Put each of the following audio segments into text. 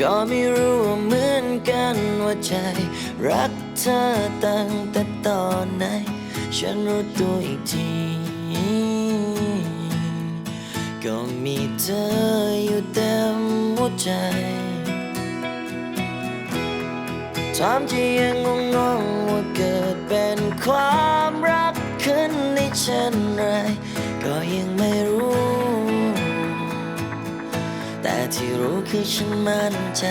ก็ไม่รู้เหมือนกันว่าใจ รักเธอตั้งแต่ตอนไหน ฉันรู้ตัวอีกที ก็มีเธออยู่เต็มหัวใจถามที่ยังงงงๆว่าเกิดเป็นความรักขึ้นในเช่นไร ก็ยังไม่รู้ ที่รู้คือฉันมั่นใจ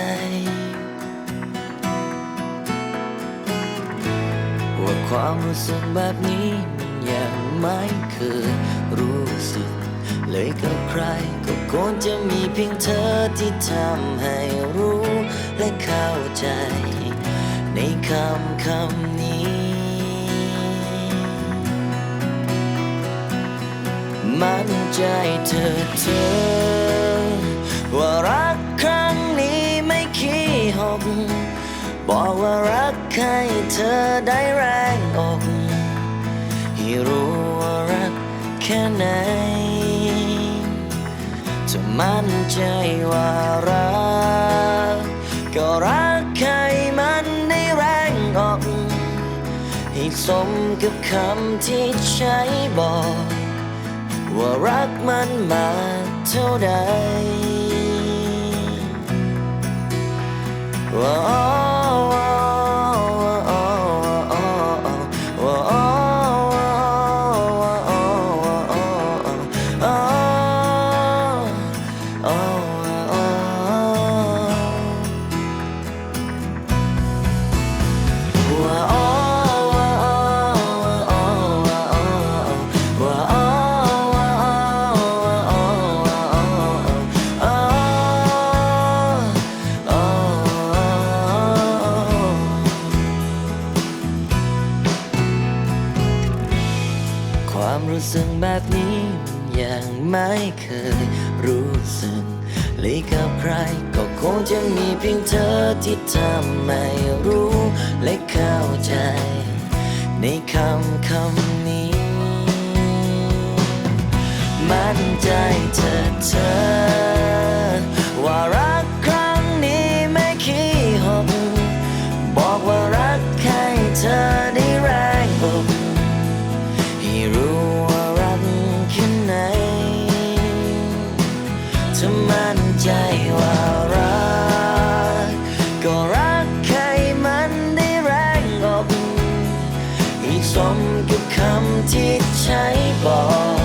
ว่าความรู้สึกแบบนี้มันยังไม่เคยรู้สึก เลยกับใครก็ควรจะมีเพียงเธอที่ทำให้รู้และเข้าใจ ในคำคำนี้ มั่นใจเธอเธอ บอกว่ารักให้เธอได้แรงอกให้รู้ว่ารักแค่ไหนจะมั่นใจว่ารัก ก็รักให้มันได้แรงอกให้สมกับคำที่ใช้บอก ว่ารักมันมาเท่าใดว้ควา รู้สึกแบบนี้ยังไม่เคยรู้สึกเลยกับใคร ก็คงจะมีเพียงเธอที่ทำให้รู้และเข้าใจ ในคำคำนี้ มั่นใจเธอเธอ ใช้บอก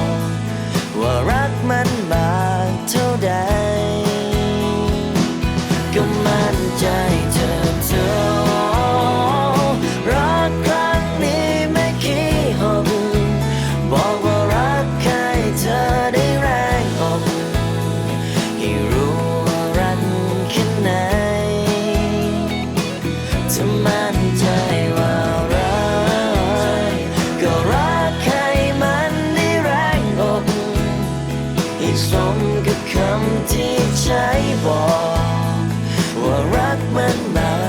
ว่ารักมันมากเท่าใด ก็มั่นใจเธอเธอ รักครั้งนี้ไม่ขี้หกบบอกว่ารักให้เธอได้แรงอกให้รู้ว่ารักแค่ไหนถ้ามั่นใจ กับคำที่ใช้บอก ว่ารักมันมา